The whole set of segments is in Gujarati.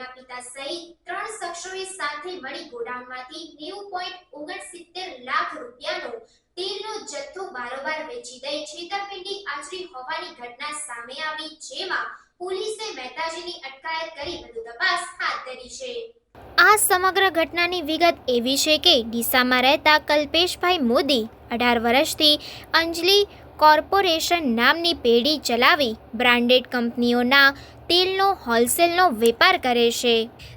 તેના પિતા સહિત ત્રણ શખ્સોએ સાથે મળી ગોડાઉનમાંથી નેવું પોઈન્ટ ઓગણસિત્તેર લાખ રૂપિયાનો તેલનો જથ્થો બારોબાર વેચી દઈ છેતરપિંડી આચરી હોવાની ઘટના સામે આવી, જેમાં પોલીસે મહેતાજીની અટકાયત કરી વધુ તપાસ હાથ ધરી છે. આ સમગ્ર ઘટનાની વિગત એવી છે કે ડીસામાં રહેતા કલ્પેશભાઈ મોદી, અઢાર વર્ષથી અંજલિ કોર્પોરેશન નામની પેઢી ચલાવી બ્રાન્ડેડ કંપનીઓના તેલનો, હોલસેલનો વેપાર કરે છે.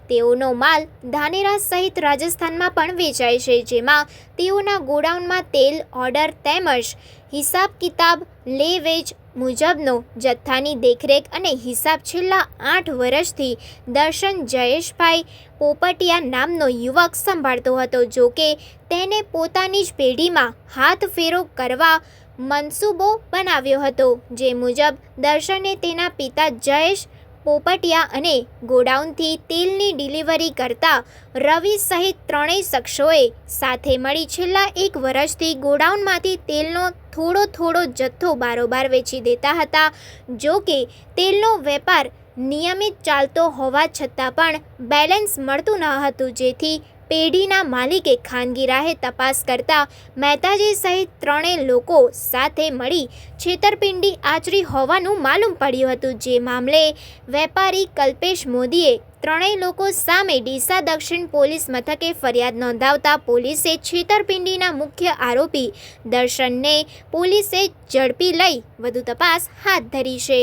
તેઓનો માલ ધાનેરા સહિત રાજસ્થાનમાં પણ વેચાય છે, જેમાં તેઓના ગોડાઉનમાં તેલ ઓર્ડર તેમજ હિસાબ કિતાબ, લે વેચ મુજબનો જથ્થાની દેખરેખ અને હિસાબ છેલ્લા આઠ વર્ષથી દર્શન જયેશભાઈ પોપટિયા નામનો યુવક સંભાળતો હતો જો કે તેને પોતાની જ પેઢીમાં હાથ ફેરો કરવા મનસૂબો બનાવ્યો હતો, જે મુજબ દર્શને તેના પિતા જયેશ પોપટિયા અને ગોડાઉનથી તેલની ડિલિવરી કરતા રવિ સહિત ત્રણેય શખ્સોએ સાથે મળી છેલ્લા એક વર્ષથી ગોડાઉનમાંથી તેલનો થોડો થોડો જથ્થો બારોબાર વેચી દેતા હતા, જો કે તેલનો વેપાર નિયમિત ચાલતો હોવા છતાં પણ બેલેન્સ મળતું ન હતું, જેથી પેઢીના માલિકે ખાનગી રાહે તપાસ કરતા મહેતાજી સહિત ત્રણેય લોકો સાથે મળી છેતરપિંડી આચરી હોવાનું માલુમ પડ્યું હતું. જે મામલે વેપારી કલ્પેશ મોદીએ ત્રણેય લોકો સામે ડીસા દક્ષિણ પોલીસ મથકે ફરિયાદ નોંધાવતા પોલીસે છેતરપિંડીના મુખ્ય આરોપી દર્શનને પોલીસે ઝડપી લઈ વધુ તપાસ હાથ ધરી છે.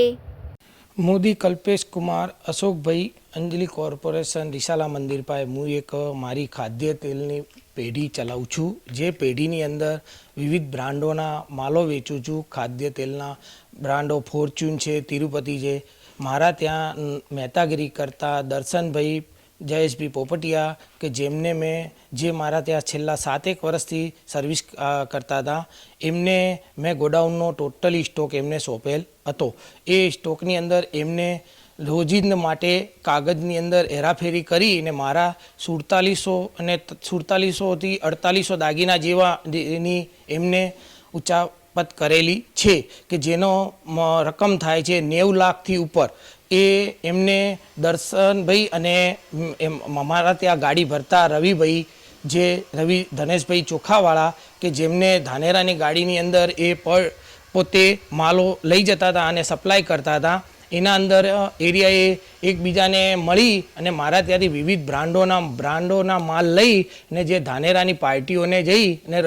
મોદી, કલ્પેશ કુમાર, અશોકભાઈ અંજલિ કોર્પોરેશન રિસાલા મંદિર પાસે હું એક મારી ખાદ્ય તેલની પેઢી ચલાવું છું. જે પેઢીની અંદર વિવિધ બ્રાન્ડોના માલો વેચું છું. ખાદ્ય તેલના બ્રાન્ડો ફોર્ચ્યુન છે, તિરુપતિ છે. મારા ત્યાં મહેતાગીરી કરતા દર્શનભાઈ જયેશભાઈ પોપટિયા કે જેમને મેં જે મારા ત્યાં છેલ્લા સાતેક વર્ષથી સર્વિસ કરતા હતા, એમને મેં ગોડાઉનનો ટોટલી સ્ટોક એમને સોંપેલ હતો. એ સ્ટોકની અંદર એમને રોજિંદ માટે કાગળની અંદર હેરાફેરી કરી અને મારા સુડતાલીસો અને સુડતાલીસોથી અડતાલીસો દાગીના જેવા એની એમને ઉચ્ચાપત કરેલી છે કે જેનો રકમ થાય છે નેવું લાખથી ઉપર. એ એમને દર્શનભાઈ અને એમ, અમારા ત્યાં ગાડી ભરતા રવિભાઈ જે, રવિ ધનેશભાઈ ચોખાવાળા કે જેમને ધાનેરાની ગાડીની અંદર એ પર પોતે માલો લઈ જતા હતા અને સપ્લાય કરતા હતા એના અંદર એરિયાએ એકબીજાને મળી અને મારા ત્યાંથી વિવિધ બ્રાન્ડોના બ્રાન્ડોના માલ લઈ અને જે ધાનેરાની પાર્ટીઓને જઈ અને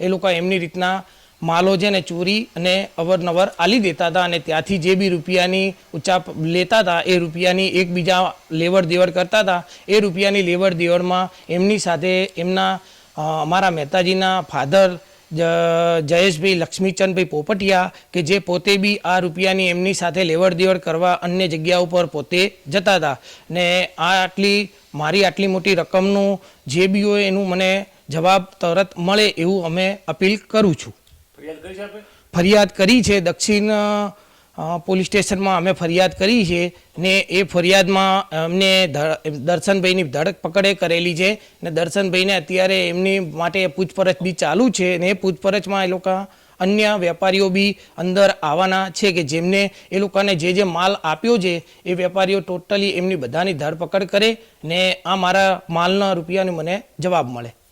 એ લોકો એમની રીતના માલો છે ને ચોરી અને અવરનવર આલી દેતા હતા અને ત્યાંથી જે બી રૂપિયાની ઉચાપ લેતા હતા, એ રૂપિયાની એકબીજા લેવડ દેવડ કરતા હતા, એ રૂપિયાની લેવડ દેવડમાં એમની સાથે એમના અમારા મહેતાજીના ફાધર જયેશભાઈ લક્ષ્મીચંદભાઈ પોપટિયા કે જે પોતે બી આ રૂપિયાની એમની સાથે લેવડ દેવડ કરવા અન્ય જગ્યા ઉપર પોતે જતા હતા. ને આ આટલી મારી આટલી મોટી રકમનું જે બી હોય એનું મને જવાબ તરત મળે એવું અમે અપીલ કરું છું. ફરિયાદ કરી છે દક્ષિણ પોલીસ સ્ટેશનમાં અમે ફરિયાદ કરી છે ને એ ફરિયાદમાં અમને દર્શનભાઈની ધરપકડે કરેલી છે ને દર્શનભાઈને અત્યારે એમની માટે પૂછપરછ બી ચાલુ છે ને એ પૂછપરછમાં એ લોકો અન્ય વેપારીઓ બી અંદર આવવાના છે કે જેમને એ લોકોને જે જે માલ આપ્યો છે એ વેપારીઓ ટોટલી એમની બધાની ધરપકડ કરે ને આ મારા માલના રૂપિયાનો મને જવાબ મળે.